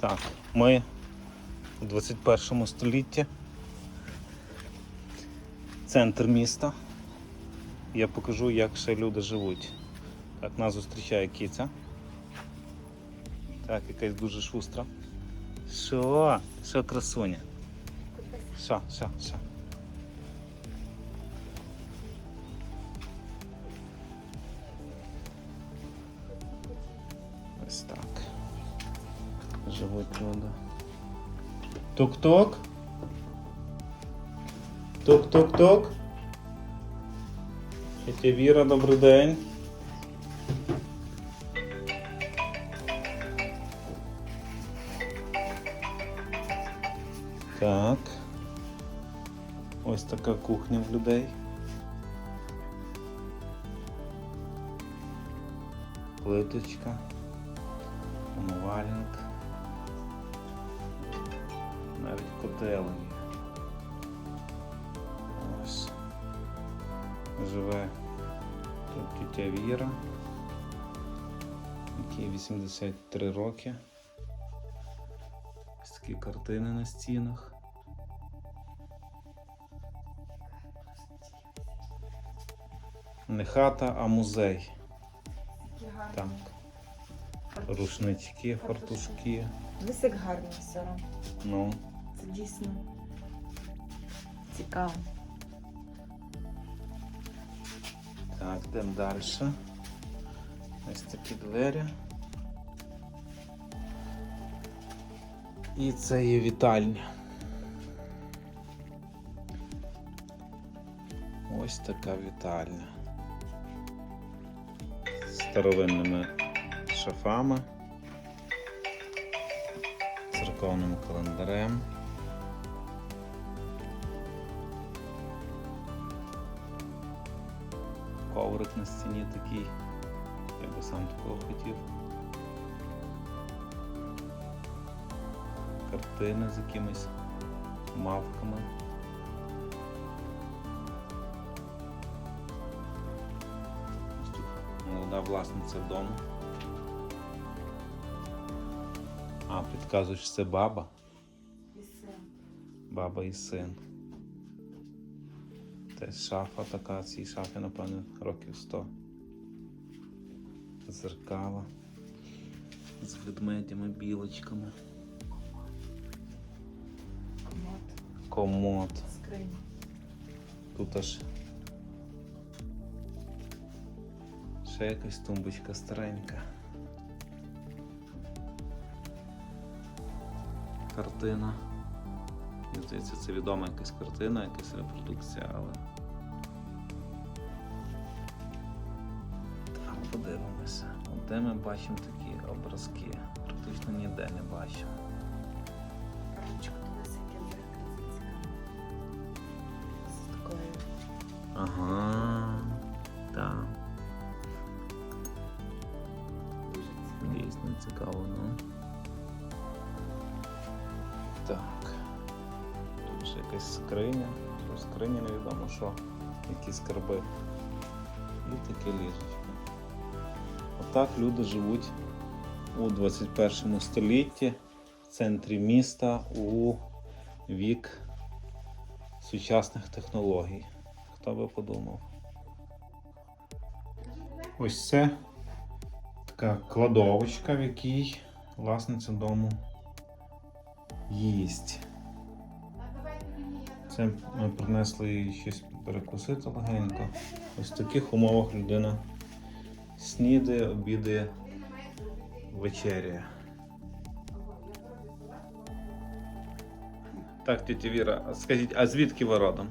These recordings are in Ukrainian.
Так, ми у 21 столітті. Центр міста. Я покажу, як ще люди живуть. Так, нас зустрічає киця. Так, якась дуже шустра. Що? Що красуня? Що, що, що? Ось так. Живуть люди. Тук-тук. Тук-тук-тук. Тетя Віра, добрий день. Так. Ось така кухня в людей. Плиточка, умивальник. Навіть. Ось. Живе тут тітя Віра, якій 83 роки. Ось такі картини на стінах. Не хата, а музей. Так. Рушнички, фартушки. Висик гарний все одно. Ну, Це дійсно цікаво. так, йдемо далі. Ось такі двері. І це є вітальня. Ось така вітальня. З старовинними шафами, церковним календарем. Коврик на стіні такий. Я би сам такого хотів. Картини з якимись мавками. Ось тут молода власниця дому. А, підказуєш, це баба. І все. Баба і син. Це шафа така, цій шафі, напевно, років 100. Зеркала з ведмедями, білочками. Комод, Комод. скриня. Тут аж ще якась тумбочка старенька. Картина. Мені здається, це відома якась картина, якась репродукція, але. Так, подивимося. От Де ми бачимо такі образки? Практично ніде не бачимо. Ага. Ще якась скриня. Що в скрині невідомо що. Які скарби. І таке ліжечко. Отак люди живуть у 21 столітті в центрі міста у вік сучасних технологій. Хто би подумав? Ось це така кладовочка, в якій власниця дому їсть. Це ми принесли їй щось перекусити легенько. Ось в таких умовах людина снідає, обідає, вечеряє. Так, тетя Віра, а скажіть, а звідки ви родом?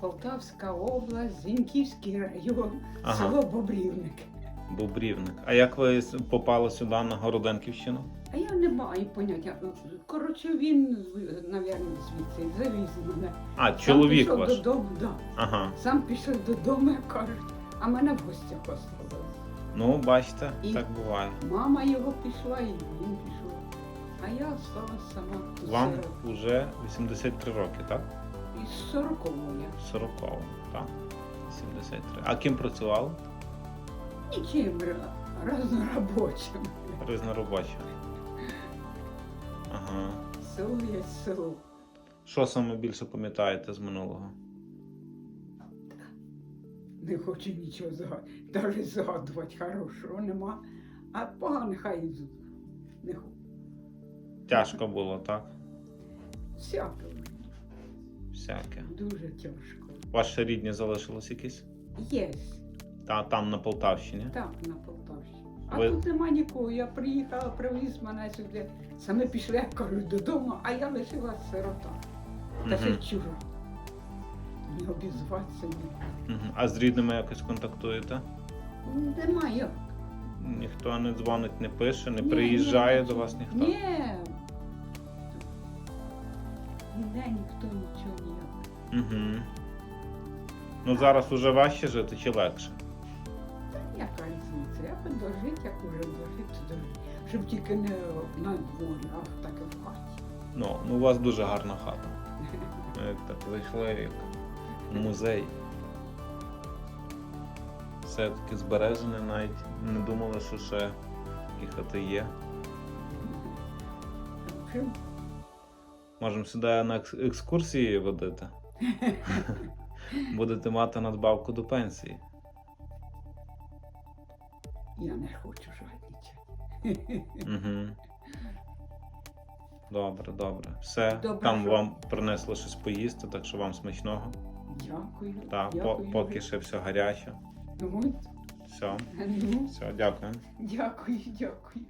Полтавська область, Зіньківський район, Ага. село Бобрівник. Бобрівник. А як ви попали сюди на Городенківщину? А я не маю поняття. Коротше, він, мабуть, звідси завіз мене. А, Сам чоловік пішов ваш. додому, да. Ага. Сам пішов додому, кажуть, а мене в гостях оставили. Ну, бачите, І- так буває. Мама його пішла, і він пішов. А я осталась сама тут Вам сирота. вже 83 роки, так? Із 40-го я. 40, так? 73. А ким працювали? Нічим ра- разноробочим. Ага. Село є село. Що саме більше пам'ятаєте з минулого? Не хочу нічого згадувати. Навіть згадувати хорошого нема. А погано хай не хочу. Тяжко було, так? Всяке Всяке. дуже тяжко. Ваші рідні залишились якісь? Є, Та там на Полтавщині. так, на Полтавщині. А Ви- тут нема нікого. Я приїхала, привіз мене сюди. Саме пішли, я кажу, додому, а я лишилась сирота. Та ще Мгм. чужа. Не обізватися ні. Мгм. А з рідними якось контактуєте? Нема як. Ніхто не дзвонить, не пише, не Ні, приїжджає ні, до вас ніхто? Ні. Ніде ніхто нічого ніяк. Угу. Ну зараз уже важче жити чи легше? Дожити, як уже дожити, то. Щоб тільки не на дворі, а так і в хаті. Ну, ну у вас дуже гарна хата. Ми так зайшли як в музей. Все таки збережене, навіть не думали, що ще такі хати є. Можемо сюди на екс- екскурсії водити. Будете мати надбавку до пенсії. Я не хочу жадничати. Угу. Добре, добре. Все. Добре, Там що- вам принесли щось поїсти, так що вам смачного. Дякую. Так, по- дякую. поки ще все гаряче. Ну, от, Все, ну, все, дякую. дякую, дякую.